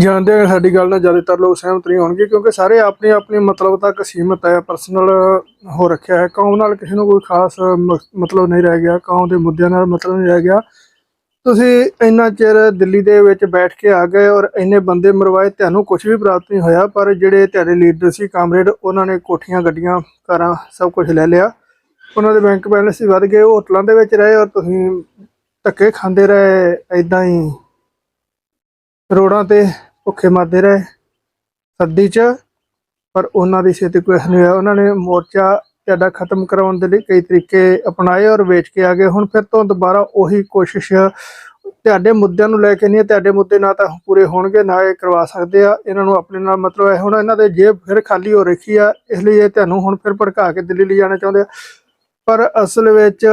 ਜਾਣਦੇ ਹਾਂ ਸਾਡੀ ਗੱਲ ਨਾਲ ਜ਼ਿਆਦਾਤਰ ਲੋਕ ਸਹਿਮਤ ਨਹੀਂ ਹੋਣਗੇ, ਕਿਉਂਕਿ ਸਾਰੇ ਆਪਣੇ ਆਪਣੇ ਮਤਲਬ ਤੱਕ ਸੀਮਤ ਹੈ ਪਰਸਨਲ ਹੋ ਰੱਖਿਆ ਹੈ। ਕੌਮ ਨਾਲ ਕਿਸੇ ਨੂੰ ਕੋਈ ਖਾਸ ਮ- ਮਤਲਬ ਨਹੀਂ ਰਹਿ ਗਿਆ, ਕੌਮ ਦੇ ਮੁੱਦਿਆਂ ਨਾਲ ਮਤਲਬ ਨਹੀਂ ਰਹਿ ਗਿਆ। ਤੁਸੀਂ ਇੰਨਾ ਚਿਰ ਦਿੱਲੀ ਦੇ ਵਿੱਚ ਬੈਠ ਕੇ ਆ ਗਏ ਔਰ ਇੰਨੇ ਬੰਦੇ ਮਰਵਾਏ, ਤੁਹਾਨੂੰ ਕੁਝ ਵੀ ਪ੍ਰਾਪਤ ਨਹੀਂ ਹੋਇਆ, ਪਰ ਜਿਹੜੇ ਤੁਹਾਡੇ ਲੀਡਰ ਸੀ ਕਾਮਰੇਡ ਉਹਨਾਂ ਨੇ ਕੋਠੀਆਂ, ਗੱਡੀਆਂ, ਕਾਰਾਂ ਸਭ ਕੁਝ ਲੈ ਲਿਆ। ਉਹਨਾਂ ਦੇ ਬੈਂਕ ਬੈਲੈਂਸ ਵੀ ਵੱਧ ਗਏ, ਉਹ ਹੋਟਲਾਂ ਦੇ ਵਿੱਚ ਰਹੇ ਔਰ ਤੁਸੀਂ ਧੱਕੇ ਖਾਂਦੇ ਰਹੇ ਐਦਾਂ ਹੀ ਰੋਡਾਂ ਤੇ ਭੁੱਖੇ ਮਰਦੇ ਰਹੇ। ਸਰਦੀ 'ਚ ਪਰ ਉਹਨਾਂ ਦੀ ਛੇਤੀ ਕੋਈ ਨਹੀਂ ਹੋਇਆ ਉਹਨਾਂ ਨੇ ਮੋਰਚਾ ਤੁਹਾਡਾ ਖਤਮ ਕਰਾਉਣ ਦੇ ਲਈ ਕਈ ਤਰੀਕੇ ਅਪਣਾਏ ਔਰ ਵੇਚ ਕੇ ਆ ਗਏ। ਹੁਣ ਫਿਰ ਤੋਂ ਦੁਬਾਰਾ ਉਹੀ ਕੋਸ਼ਿਸ਼ ਤੁਹਾਡੇ ਮੁੱਦਿਆਂ ਨੂੰ ਲੈ ਕੇ ਨਹੀਂ ਹੈ, ਤੁਹਾਡੇ ਮੁੱਦੇ ਨਾ ਤਾਂ ਪੂਰੇ ਹੋਣਗੇ ਨਾ ਇਹ ਕਰਵਾ ਸਕਦੇ ਆ। ਇਹਨਾਂ ਨੂੰ ਆਪਣੇ ਨਾਲ ਮਤਲਬ ਹੈ ਹੁਣ ਇਹਨਾਂ ਦੇ ਜੇਬ ਫਿਰ ਖਾਲੀ ਹੋ ਰੱਖੀ ਆ। ਇਸ ਲਈ ਇਹ ਤੁਹਾਨੂੰ ਹੁਣ ਫਿਰ ਭੜਕਾ ਕੇ ਦਿੱਲੀ ਲੈ ਜਾਣਾ ਚਾਹੁੰਦੇ ਆ। ਪਰ ਅਸਲ ਵਿੱਚ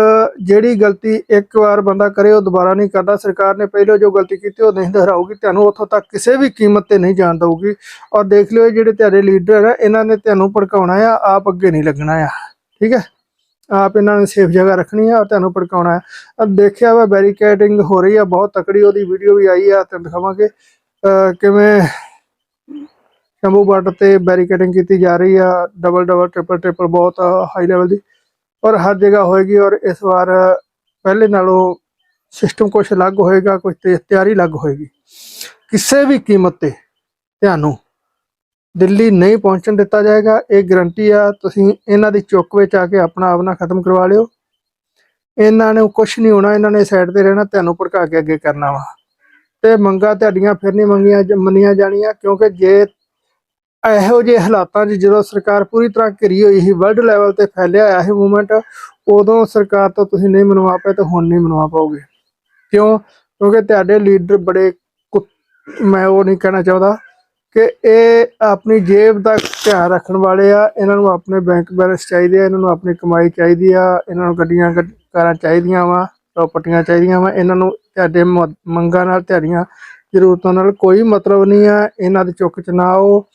ਜਿਹੜੀ ਗਲਤੀ ਇੱਕ ਵਾਰ ਬੰਦਾ ਕਰੇ, ਉਹ ਦੁਬਾਰਾ ਨਹੀਂ ਕਰਦਾ। ਸਰਕਾਰ ਨੇ ਪਹਿਲਾਂ ਜੋ ਗਲਤੀ ਕੀਤੀ, ਉਹ ਨਹੀਂ ਦੁਹਰਾਊਗੀ। ਤੁਹਾਨੂੰ ਉੱਥੋਂ ਤੱਕ ਕਿਸੇ ਵੀ ਕੀਮਤ ਤੇ ਨਹੀਂ ਜਾਣ ਦਊਗੀ। ਔਰ ਦੇਖ ਲਿਓ ਜਿਹੜੇ ਤੁਹਾਡੇ ਲੀਡਰ ਆ, ਇਹਨਾਂ ਨੇ ਤੁਹਾਨੂੰ ਭੜਕਾਉਣਾ ਆ, ਆਪ ਅੱਗੇ ਨਹੀਂ ਲੱਗਣਾ ਆ। ਠੀਕ ਹੈ? ਆਪ ਇਹਨਾਂ ਨੇ ਸੇਫ ਜਗ੍ਹਾ ਰੱਖਣੀ ਆ, ਔਰ ਤੁਹਾਨੂੰ ਭੜਕਾਉਣਾ ਹੈ ਅਬ ਦੇਖਿਆ ਵਾ, ਬੈਰੀਕੇਡਿੰਗ ਹੋ ਰਹੀ ਆ, ਬਹੁਤ ਤਕੜੀ ਉਹਦੀ ਵੀਡੀਓ ਵੀ ਆਈ ਆ, ਤੁਹਾਨੂੰ ਦਿਖਾਵਾਂਗੇ। ਕਿਵੇਂ ਸ਼ੰਭੂ ਬਾਰਡਰ ਤੇ ਬੈਰੀਕੇਡਿੰਗ ਕੀਤੀ ਜਾ ਰਹੀ ਆ ਡਬਲ ਡਬਲ ਟ੍ਰਿਪਲ ਟ੍ਰਿਪਲ ਬਹੁਤ ਹਾਈ ਲੈਵਲ ਦੀ। ਔਰ ਹਰ ਜਗ੍ਹਾ ਹੋਏਗੀ ਔਰ ਇਸ ਵਾਰ ਪਹਿਲੇ ਨਾਲੋਂ ਸਿਸਟਮ ਕੁਝ ਅਲੱਗ ਹੋਏਗਾ ਕੁਝ ਤੇ ਤਿਆਰੀ ਅਲੱਗ ਹੋਏਗੀ। ਕਿਸੇ ਵੀ ਕੀਮਤ ਤੇ ਤੁਹਾਨੂੰ ਦਿੱਲੀ ਨਹੀਂ ਪਹੁੰਚਣ ਦਿੱਤਾ ਜਾਏਗਾ। ਇਹ ਗਰੰਟੀ ਆ, ਤੁਸੀਂ ਇਹਨਾਂ ਦੀ ਚੁੱਕ ਵਿੱਚ ਆ ਕੇ ਆਪਣਾ ਆਪਣਾ ਖਤਮ ਕਰਵਾ ਲਿਓ। ਇਹਨਾਂ ਨੂੰ ਕੁਝ ਨਹੀਂ ਹੋਣਾ, ਇਹਨਾਂ ਨੇ ਸਾਈਡ ਤੇ ਰਹਿਣਾ, ਤੁਹਾਨੂੰ ਭੜਕਾ ਕੇ ਅੱਗੇ ਕਰਨਾ ਵਾ। ਤੇ ਮੰਗਾ ਤੁਹਾਡੀਆਂ ਫਿਰ ਨਹੀਂ ਮੰਗੀਆਂ ਮੰਨੀਆਂ ਜਾਣੀਆਂ, ਕਿਉਂਕਿ ਜੇ ਇਹੋ ਜਿਹੇ ਹਾਲਾਤਾਂ 'ਚ ਜਦੋਂ ਸਰਕਾਰ ਪੂਰੀ ਤਰ੍ਹਾਂ ਘਿਰੀ ਹੋਈ ਸੀ ਵਰਲਡ ਲੈਵਲ ਤੇ ਫੈਲਿਆ ਹੋਇਆ ਸੀ ਮੂਵਮੈਂਟ ਉਦੋਂ ਸਰਕਾਰ ਤੋਂ ਤੁਸੀਂ ਨਹੀਂ ਮਨਵਾ ਪਏ ਤੇ ਹੁਣ ਨਹੀਂ ਮਨਵਾ ਪਾਓਗੇ। ਕਿਉਂ? ਕਿਉਂਕਿ ਤੁਹਾਡੇ ਲੀਡਰ ਬੜੇ ਕੁ- ਮੈਂ ਉਹ ਨਹੀਂ ਕਹਿਣਾ ਚਾਹੁੰਦਾ ਕਿ ਇਹ ਆਪਣੀ ਜੇਬ ਦਾ ਧਿਆਨ ਰੱਖਣ ਵਾਲੇ ਆ, ਇਹਨਾਂ ਨੂੰ ਆਪਣੇ ਬੈਂਕ ਬੈਲੈਂਸ ਚਾਹੀਦੇ ਆ, ਇਹਨਾਂ ਨੂੰ ਆਪਣੀ ਕਮਾਈ ਚਾਹੀਦੀ ਆ, ਇਹਨਾਂ ਨੂੰ ਗੱਡੀਆਂ, ਗੱਡ- ਕਾਰਾਂ ਚਾਹੀਦੀਆਂ ਵਾ ਪ੍ਰਾਪਰਟੀਆਂ ਚਾਹੀਦੀਆਂ ਵਾ, ਇਹਨਾਂ ਨੂੰ ਤੁਹਾਡੇ ਮ- ਮੰਗਾਂ ਨਾਲ, ਤੁਹਾਡੀਆਂ ਜ਼ਰੂਰਤਾਂ ਨਾਲ ਕੋਈ ਮਤਲਬ ਨਹੀਂ ਆ, ਇਹਨਾਂ ਦੇ ਚੁੱਕ ਚ ਨਾ ਆਓ।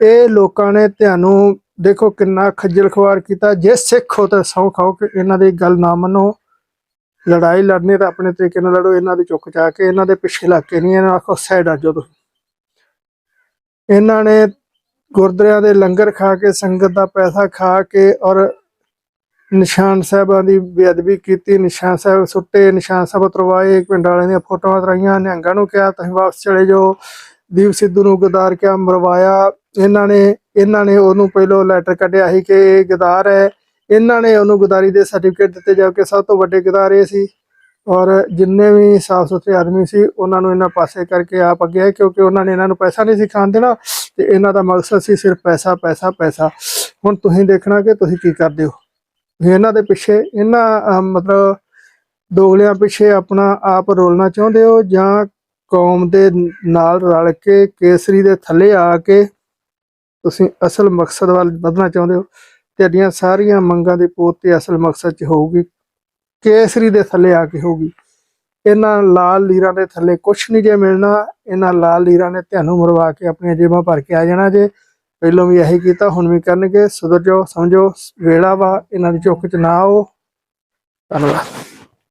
ਇਹ ਲੋਕਾਂ ਨੇ ਤੁਹਾਨੂੰ ਦੇਖੋ ਕਿੰਨਾ ਖੱਜਲ ਖਵਾਰ ਕੀਤਾ। ਜੇ ਸਿੱਖ ਹੋ ਤਾਂ ਸਹੁੰ ਖਾਓ ਕਿ ਇਹਨਾਂ ਦੀ ਗੱਲ ਨਾ ਮੰਨੋ। ਲੜਾਈ ਲੜਨੀ ਤਾਂ ਆਪਣੇ ਤਰੀਕੇ ਨਾਲ ਲੜੋ, ਇਹਨਾਂ ਦੀ ਚੁੱਕ ਚਾ ਕੇ, ਇਹਨਾਂ ਦੇ ਪਿੱਛੇ ਲੱਗ ਕੇ ਨਹੀਂ, ਇਹਨਾਂ ਨੂੰ ਆਖੋ ਸਾਈਡ ਆ ਜਾਓ ਤੁਸੀਂ। ਇਹਨਾਂ ਨੇ ਗੁਰਦੁਆਰਿਆਂ ਦੇ ਲੰਗਰ ਖਾ ਕੇ, ਸੰਗਤ ਦਾ ਪੈਸਾ ਖਾ ਕੇ ਔਰ ਨਿਸ਼ਾਨ ਸਾਹਿਬਾਂ ਦੀ ਬੇਅਦਬੀ ਕੀਤੀ, ਨਿਸ਼ਾਨ ਸਾਹਿਬ ਸੁੱਟੇ, ਨਿਸ਼ਾਨ ਸਾਹਿਬ ਉਤਰਵਾਏ ਪਿੰਡ ਵਾਲਿਆਂ ਦੀਆਂ ਫੋਟੋਆਂ ਤਰਾਈਆਂ ਨਿਹੰਗਾਂ ਨੂੰ ਕਿਹਾ, ਤੁਸੀਂ ਵਾਪਸ ਚਲੇ ਜਾਓ। ਦੀਪ ਸਿੱਧੂ ਨੂੰ ਗਦਾਰ ਕਿਹਾ, ਮਰਵਾਇਆ। ਇਹਨਾਂ ਨੇ ਇਹਨਾਂ ਨੇ ਉਹਨੂੰ ਪਹਿਲੋਂ ਲੈਟਰ ਕੱਢਿਆ ਸੀ ਕਿ ਇਹ ਗਦਾਰ ਹੈ। ਇਹਨਾਂ ਨੇ ਉਹਨੂੰ ਗਦਾਰੀ ਦੇ ਸਰਟੀਫਿਕੇਟ ਦਿੱਤੇ ਜਦਕਿ ਸਭ ਤੋਂ ਵੱਡੇ ਗਦਾਰ ਇਹ ਸੀ। ਔਰ ਜਿੰਨੇ ਵੀ ਸਾਫ਼ ਸੁਥਰੇ ਆਦਮੀ ਸੀ, ਉਹਨਾਂ ਨੂੰ ਇਹਨਾਂ ਪਾਸੇ ਕਰਕੇ ਆਪ ਅੱਗੇ ਆਏ ਕਿਉਂਕਿ ਉਹਨਾਂ ਨੇ ਇਹਨਾਂ ਨੂੰ ਪੈਸਾ ਨਹੀਂ ਸੀ ਖਾਣ ਦੇਣਾ ਤੇ ਇਹਨਾਂ ਦਾ ਮਕਸਦ ਸੀ ਸਿਰਫ ਪੈਸਾ ਪੈਸਾ ਪੈਸਾ। ਹੁਣ ਤੁਸੀਂ ਦੇਖਣਾ ਕਿ ਤੁਸੀਂ ਕੀ ਕਰਦੇ ਹੋ। ਇਹਨਾਂ ਦੇ ਪਿੱਛੇ, ਇਹਨਾਂ ਮਤਲਬ ਦੋਗਲਿਆਂ ਪਿੱਛੇ ਆਪਣਾ ਆਪ ਰੋਲਣਾ ਚਾਹੁੰਦੇ ਹੋ ਜਾਂ ਕੌਮ ਦੇ ਨਾਲ ਰਲ ਕੇ ਕੇਸਰੀ ਦੇ ਥੱਲੇ ਆ ਕੇ ਤੁਸੀਂ ਅਸਲ ਮਕਸਦ ਵੱਲ ਵਧਣਾ ਚਾਹੁੰਦੇ ਹੋ, ਤੁਹਾਡੀਆਂ ਸਾਰੀਆਂ ਮੰਗਾਂ ਦੀ ਪੂਰਤੀ ਅਸਲ ਮਕਸਦ 'ਚ ਹੋਊਗੀ, ਕੇਸਰੀ ਦੇ ਥੱਲੇ ਆ ਕੇ ਹੋਊਗੀ। ਇਹਨਾਂ ਲਾਲ ਲੀਰਾਂ ਦੇ ਥੱਲੇ ਕੁਝ ਨਹੀਂ ਜੇ ਮਿਲਣਾ, ਇਹਨਾਂ ਲਾਲ ਲੀਰਾਂ ਨੇ ਤੁਹਾਨੂੰ ਮਰਵਾ ਕੇ ਆਪਣੀਆਂ ਜੇਬਾਂ ਭਰ ਕੇ ਆ ਜਾਣਾ ਜੇ। ਪਹਿਲੋਂ ਵੀ ਇਹੀ ਕੀਤਾ, ਹੁਣ ਵੀ ਕਰਨਗੇ। ਸੁਧਰ ਜਾਓ, ਸਮਝੋ, ਵੇਲਾ ਵਾ, ਇਹਨਾਂ ਦੀ ਚੁੱਕ ਚ ਨਾ ਆਓ। ਧੰਨਵਾਦ।